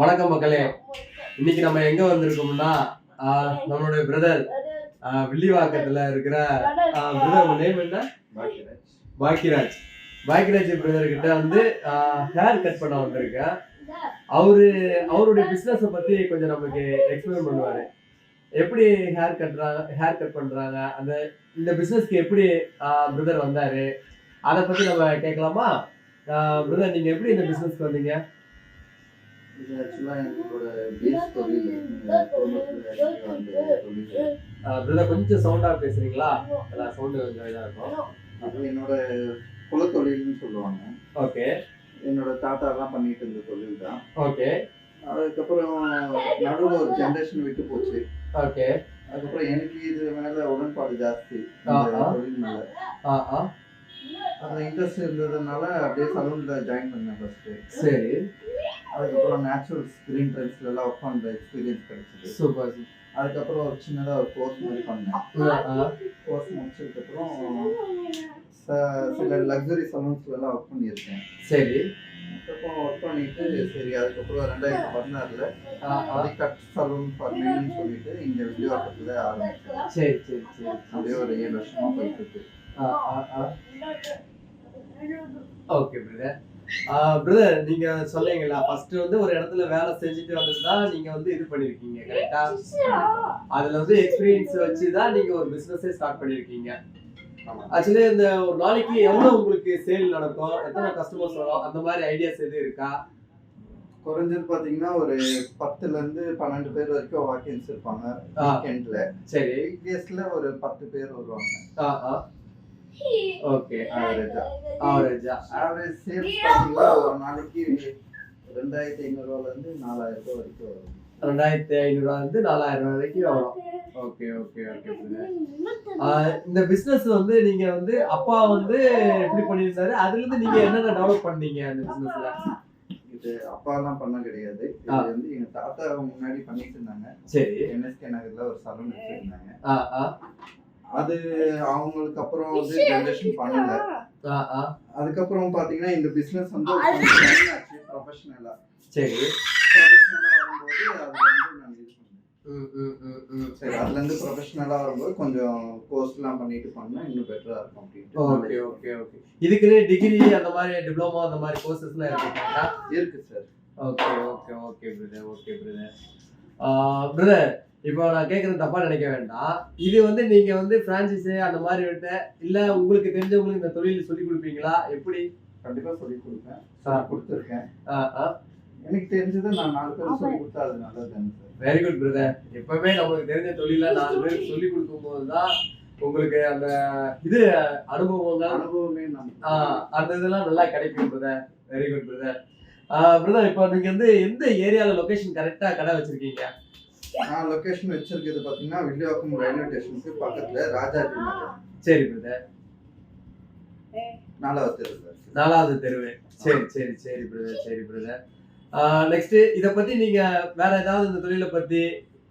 வணக்கம் மக்களே. இன்னைக்கு நம்ம எங்க வந்திருக்கோம்னா நம்மளுடைய பிரதர் வில்லிவாக்கத்துல இருக்கிற பிரதர் நேம் என்ன? பாக்கியராஜ். பாக்கியராஜ் பிரதர் கிட்ட வந்து ஹேர் கட் பண்ண வந்திருக்கேன். அவரு அவருடைய பிசினஸ பத்தி கொஞ்சம் நமக்கு எக்ஸ்பிளைன் பண்ணுவாரு. எப்படி ஹேர் கட்டுறாங்க ஹேர் கட் பண்றாங்க? அந்த இந்த பிசினஸ்க்கு எப்படி பிரதர் வந்தாரு? அதை பத்தி நம்ம கேட்கலாமா? பிரதர் நீங்க எப்படி இந்த பிசினஸ்க்கு வந்தீங்க? இது ஆக்சுவலா எங்களோட பேஸ் தொழில். குடும்பத்துல வந்த தொழில். பிரதர் கொஞ்சம் சவுண்டா பேசுறீங்களா? சவுண்டு கொஞ்சம் இதா இருக்கும். அது என்னோட குலத்தொழில்னு சொல்லுவாங்க. ஓகே. என்னோட தாத்தா எல்லாம் பண்ணிட்டு இருந்த தொழில் தான். ஓகே. அதுக்கப்புறம் நடுவில் ஒரு ஜென்ரேஷன் விட்டு போச்சு. ஓகே. அதுக்கப்புறம் எனக்கு இது மேல உடன்பாடு ஜாஸ்தி. தொழில் மேல. அந்த இன்ட்ரெஸ்ட் இருந்ததுனால அப்படியே சலூன்ல ஜாயின் பண்ணேன் ஃபர்ஸ்ட் சரி. அதுக்கப்புறம் நேச்சுரல்ஸ் கிரீன் ட்ரெண்ட்ஸ்ல எல்லாம் ஒர்க் பண்ற எக்ஸ்பீரியன்ஸ் கிடைச்சது. சூப்பர் அதுக்கப்புறம் ஒரு சின்னதா ஒரு கோர்ஸ் மாதிரி பண்ணேன். கோர்ஸ் முடிச்சதுக்கப்புறம் ச- சில லக்ஸரி சலூன்ஸ்ல எல்லாம் ஒர்க் பண்ணியிருக்கேன். சரி. அதுக்கப்புறம் ஒர்க் பண்ணிட்டு சரி அதுக்கப்புறம் ரெண்டாயிரத்தி பதினாறுல ஆ. கட் சலூன் பண்ணணும்னு சொல்லிட்டு இங்க விஜயவாக்கத்துல ஆரம்பிச்சேன். சரி சரி சரி. அப்படியே ஒரு ஏழு வருஷமா போயிட்டு இருக்கு. ஓகே பிரதர் பிரதர் நீங்க சொன்னீங்களா ஃபர்ஸ்ட் வந்து ஒரு இடத்துல வேலை செஞ்சுட்டு வந்து தான் நீங்க வந்து இது பண்ணிருக்கீங்க கரெக்டா அதுல வந்து எக்ஸ்பீரியன்ஸ் வச்சு தான் நீங்க ஒரு பிசினஸே ஸ்டார்ட் பண்ணிருக்கீங்க. ஆமா. ஆக்சுவலி இந்த ஒரு நாளைக்கு எவ்வளவு உங்களுக்கு சேல் நடக்கும்? எத்தனை கஸ்டமர்ஸ் வரும்? அந்த மாதிரி ஐடியாஸ் எதுவும் இருக்கா? குறைஞ்சது பாத்தீங்கன்னா ஒரு பத்துல இருந்து பன்னெண்டு பேர் வரைக்கும் வாக்கின்ஸ் இருப்பாங்க. வீக்கெண்ட்ல சரி. வீக்டேஸ்ல ஒரு பத்து பேர் வருவாங்க. ஆ ஆ ஓகே ஆவரேஜா. ஆவரேஜா. ஆவரேஜ் சேல்ஸ் பாத்தீங்கன்னா ஒரு நாளைக்கு ரெண்டாயிரத்தி ஐநூறு ரூபால இருந்து நாலாயிரம் ரூபாய் வரைக்கும் வரும். ரெண்டாயிரத்தி ஐநூறுவா இருந்து நாலாயிரம் ரூபாய் வரைக்கும் வரும். ஓகே ஓகே ஓகே இந்த பிசினஸ் வந்து நீங்க வந்து அப்பா வந்து எப்படி பண்ணியிருந்தாரு. அதுல இருந்து நீங்க என்னென்ன டெவலப் பண்ணீங்க அந்த பிசினஸ்ல இது அப்பா பண்ண கிடையாது. இது. வந்து எங்க தாத்தா முன்னாடி பண்ணிட்டு இருந்தாங்க. சரி. என்எஸ்கே நகர்ல ஒரு சலூன் வச்சிருந்தாங்க. ஆ ஆ. அது அவங்களுக்கு அப்புறம் வந்து ஜெனரேஷன் பண்ணல. அதுக்கப்புறம் பாத்தீங்கன்னா இந்த பிசினஸ் வந்து ப்ரொஃபஷனலா சரி. ப்ரொஃபஷனலா வரும்போது அது வந்து நான் இது பண்ணேன். ம் ம் ம் ம். சரி அதுல இருந்து ப்ரொஃபஷனலா வரும்போது கொஞ்சம் கோர்ஸ் எல்லாம் பண்ணிட்டு பண்ணா இன்னும் பெட்டரா இருக்கும் ஓகே அப்படின்ட்டு ஓகே ஓகே. இதுக்குன்னு டிகிரி அந்த மாதிரி டிப்ளமோ அந்த மாதிரி கோர்சஸ்லாம் இருக்குங்களா? இருக்கு sir okay okay okay brother okay brother brother இப்போ நான் கேட்குறது தப்பா நினைக்க வேண்டாம். இது வந்து நீங்க வந்து பிரான்சிஸ் அந்த மாதிரி விட்டு இல்ல உங்களுக்கு தெரிஞ்சவங்களுக்கு இந்த தொழில் சொல்லி கொடுப்பீங்களா? எப்படி? கண்டிப்பா சொல்லி கொடுப்பேன். சொல்லி கொடுத்துருக்கேன். எனக்கு தெரிஞ்சதை நான் நாலு பேர் சொல்லி கொடுத்தா அது நல்லது தானே சார். வெரி குட் பிரதர் எப்பவுமே நமக்கு தெரிஞ்ச தொழில நாலு பேருக்கு சொல்லி கொடுக்கும்போது தான் உங்களுக்கு அந்த இது அனுபவமே நம்ம ஆஹ் அந்த இதெல்லாம் நல்லா கிடைக்கும் brother very good brother brother இப்போ நீங்க வந்து எந்த ஏரியால லொகேஷன் கரெக்டா கடை வச்சிருக்கீங்க? நான் லொகேஷன் வச்சிருக்கிறது பாத்தீங்கன்னா வில்லிவாக்கம் ரயில்வே ஸ்டேஷனுக்கு பக்கத்துல ராஜாஜி நகர் சரி பிரதர் நாலாவது தெரு சார். நாலாவது தெருவு சரி சரி சரி பிரதர் சரி பிரதர் நெக்ஸ்ட் இத பத்தி நீங்க வேற ஏதாவது இந்த தொழிலை பத்தி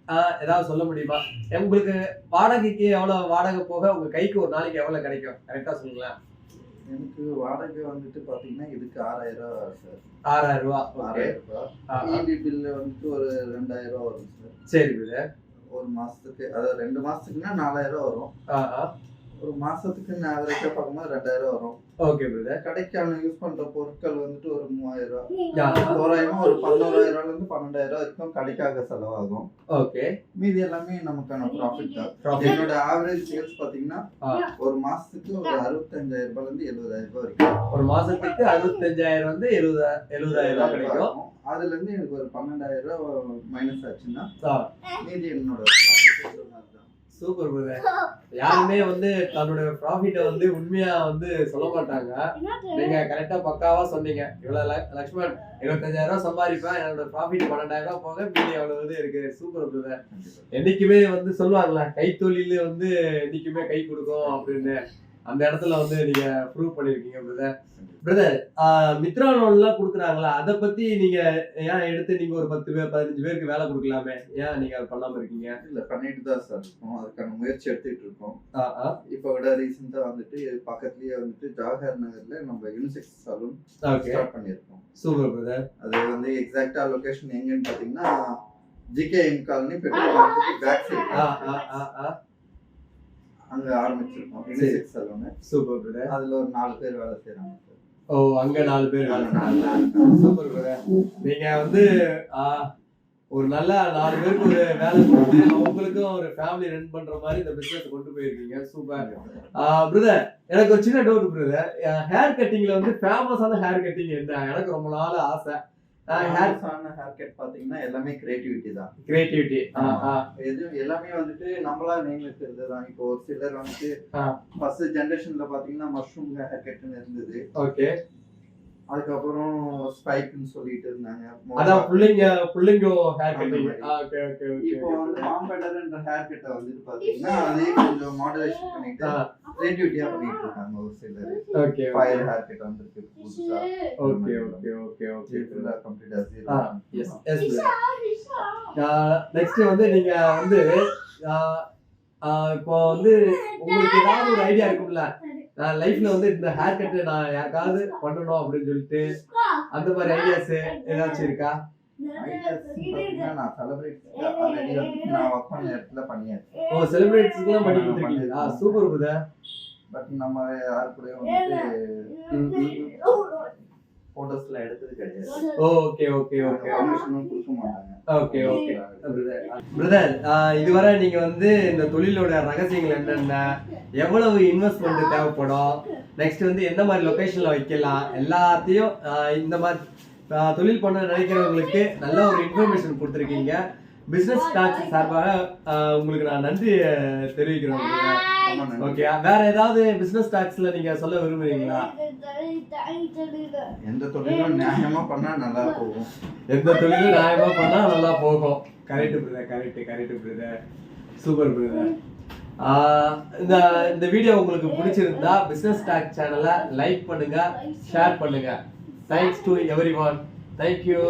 ஆஹ் ஏதாவது சொல்ல முடியுமா? உங்களுக்கு வாடகைக்கு எவ்வளவு வாடகை போக உங்க கைக்கு ஒரு நாளைக்கு எவ்வளவு கிடைக்கும்? கரெக்டா சொல்லுங்களேன். எனக்கு வாடகை வந்துட்டு பாத்தீங்கன்னா இதுக்கு ஆறாயிரம் ரூபாய் சார். ஆறாயிரம் ரூபா ஆறாயிரம் ரூபாய் இபி பில்லு வந்துட்டு ஒரு ரெண்டாயிரம் ரூபாய் வரும் சார். சரி ஒரு மாசத்துக்கு அதாவது ரெண்டு மாசத்துக்குன்னா நாலாயிரம் ரூபாய் வரும். ஒரு மாசத்துக்கு ஆவரேஜா பார்க்கும்போது ரெண்டாயிரம் வரும். ஓகே பிரதர் கடைக்கான யூஸ் பண்ற பொருட்கள் வந்துட்டு ஒரு மூவாயிரம் ரூபாய் தோராயமா ஒரு பதினோராயிரம் ரூபாய்ல இருந்து பன்னெண்டாயிரம் ரூபாய் வரைக்கும் கடைக்காக செலவாகும். ஓகே மீதி எல்லாமே நமக்கான ப்ராஃபிட் தான். என்னோட ஆவரேஜ் சேல்ஸ் பாத்தீங்கன்னா ஆ. ஒரு மாசத்துக்கு ஒரு அறுபத்தஞ்சாயிரம் ரூபாய்ல இருந்து எழுபதாயிரம் ரூபாய் வரைக்கும். ஒரு மாசத்துக்கு அறுபத்தஞ்சாயிரம் வந்து எழுபதா எழுபதாயிரம் ரூபாய் கிடைக்கும். அதுல இருந்து எனக்கு ஒரு பன்னெண்டாயிரம் ரூபாய் மைனஸ் ஆச்சுன்னா ஆ. மீதி என்னோட மாதிரி தான். சூப்பர் பிரதர் யாருமே வந்து தன்னோட ப்ராஃபிட்டை வந்து உண்மையா வந்து சொல்ல மாட்டாங்க. நீங்க கரெக்டா பக்காவா சொன்னீங்க. இவ்வளவு லக்ஷ்மண் இருபத்தஞ்சாயிரம் ரூபாய் சம்பாதிப்பேன். என்னோட ப்ராஃபிட் பன்னெண்டாயிரம் ரூபாய் போக மீதி அவ்வளவு இது இருக்கு. Super brother. என்னைக்குமே வந்து சொல்லுவாங்களா கைத்தொழில் வந்து என்னைக்குமே கை கொடுக்கும் அப்படின்னு. அந்த இடத்துல வந்து நீங்க ப்ரூவ் பண்ணிருக்கீங்க பிரதர் பிரதர் மித்ரா லோன்லாம் கொடுக்குறாங்களா? அதை பத்தி நீங்க ஏன் எடுத்து நீங்க ஒரு பத்து பேர் பதினஞ்சு பேருக்கு வேலை கொடுக்கலாமே? ஏன் நீங்க அதை பண்ணாம இருக்கீங்க? இல்ல பண்ணிட்டு தான் சார் இருக்கோம். அதுக்கான முயற்சி எடுத்துட்டு இருக்கோம். இப்போ விட ரீசெண்டா வந்துட்டு பக்கத்துலயே வந்துட்டு ஜவஹர் நகர்ல நம்ம யூனிசெக்ஸ் சலூன் ஸ்டார்ட் பண்ணியிருக்கோம். சூப்பர் பிரதர் அது வந்து எக்ஸாக்டா லொகேஷன் எங்கன்னு பாத்தீங்கன்னா G K M colony petrol back side ஆ ஆ ஆ. அங்க ஆரம்பிச்சிருக்கோம். சலூன் சூப்பர் பிரதர் அதுல ஒரு நாலு பேர் வேலை செய்யறாங்க ஓ அங்க நாலு பேர் வேலை சூப்பர் பிரதர் நீங்க வந்து ஒரு நல்ல நாலு பேருக்கு ஒரு வேலை கொடுத்து அவங்களுக்கும் ஒரு ஃபேமிலி ரன் பண்ற மாதிரி இந்த பிசினஸ் கொண்டு போயிருக்கீங்க. சூப்பர் பிரதர் எனக்கு ஒரு சின்ன டவுட் பிரதர் ஹேர் கட்டிங்ல வந்து ஃபேமஸான ஹேர் கட்டிங் என்ன? எனக்கு ரொம்ப நாள் ஆசை. ஹேர் ஹேர் ஹேர் கட் பாத்தீங்கன்னா எல்லாமே கிரியேட்டிவிட்டி தான். கிரியேட்டிவிட்டி எது எல்லாமே வந்துட்டு நம்மளா நேம் வச்சிருந்தது தான். இப்போ ஒரு சிலர் வந்துட்டு. ஃபர்ஸ்ட் ஜெனரேஷன்ல பாத்தீங்கன்னா மஷ்ரூம் ஹேர் கட்னு இருந்தது. ஓகே. அதுக்கப்புறம் ஸ்பைக்னு சொல்லிட்டு இருந்தாங்க. அதான் புள்ளைங்க புள்ளைங்க ஹேர் ஓகே இப்போ வந்து மாம்பெட்டர்ன்ற ஹேர் கட்டை வந்துட்டு பாத்தீங்கன்னா அதையே கொஞ்சம் மாடுலேஷன் பண்ணிட்டு கிரியேட்டிவிட்டியா பண்ணிட்டு இருக்காங்க ஒரு சிலர். ஓகே ஃபயர் ஹேர் கட் வந்திருக்கு புதுசா. ஓகே ஓகே ஓகே ஓகே ஃபுல்லா கம்ப்ளீட்டா ஆ எஸ் எஸ் நெக்ஸ்ட் வந்து நீங்க வந்து ஆஹ், ஆஹ், இப்போ வந்து உங்களுக்கு ஏதாவது ஒரு ஐடியா இருக்கும்ல? நான் லைஃப்ல வந்து இந்த ஹேர் கட் நான் யாருக்காவது பண்ணணும் அப்படின்னு சொல்லிட்டு அந்த மாதிரி ஐடியாஸ் ஏதாச்சும் இருக்கா? நான் செலிப்ரேட் நான் ஒர்க் பண்ண இடத்துல பண்ணியாச்சு. ஓ செலிபிரிட்டிஸ்க்குலாம் பண்ணி கொடுத்துருக்கீங்களா சூப்பர் பிரதர் பட் நம்ம யாரு கூடயும் வந்துட்டு போட்டோஸ்ல எடுத்தது கிடையாது. Okay okay okay. பர்மிஷனும் கொடுக்க மாட்டாங்க. Okay okay. பிரதர் இதுவரை நீங்க வந்து இந்த தொழிலோட ரகசியங்கள் என்னென்ன எவ்வளவு இன்வெஸ்ட்மெண்ட் தேவைப்படும்? நெக்ஸ்ட் வந்து எந்த மாதிரி லொகேஷன்ல வைக்கலாம்? எல்லாத்தையும் ஆஹ் இந்த மாதிரி தொழில் பண்ண நினைக்கிறவங்களுக்கு நல்ல ஒரு இன்ஃபர்மேஷன் கொடுத்துருக்கீங்க. பிசினஸ் டாக்ஸ் சார்பாக உங்களுக்கு நான் நன்றி தெரிவிக்கிறேன். ஓகே வேற ஏதாவது பிசினஸ் டாக்ஸ்ல நீங்க சொல்ல விரும்புறீங்களா? எந்த தொழிலும் நியாயமா பண்ணா நல்லா போகும். எந்த தொழிலும் நியாயமா பண்ணா நல்லா போகும். Correct brother correct correct brother super brother இந்த இந்த வீடியோ உங்களுக்கு பிடிச்சிருந்தா பிசினஸ் டாக் சேனலை லைக் பண்ணுங்க ஷேர் பண்ணுங்க. Thanks to everyone thank you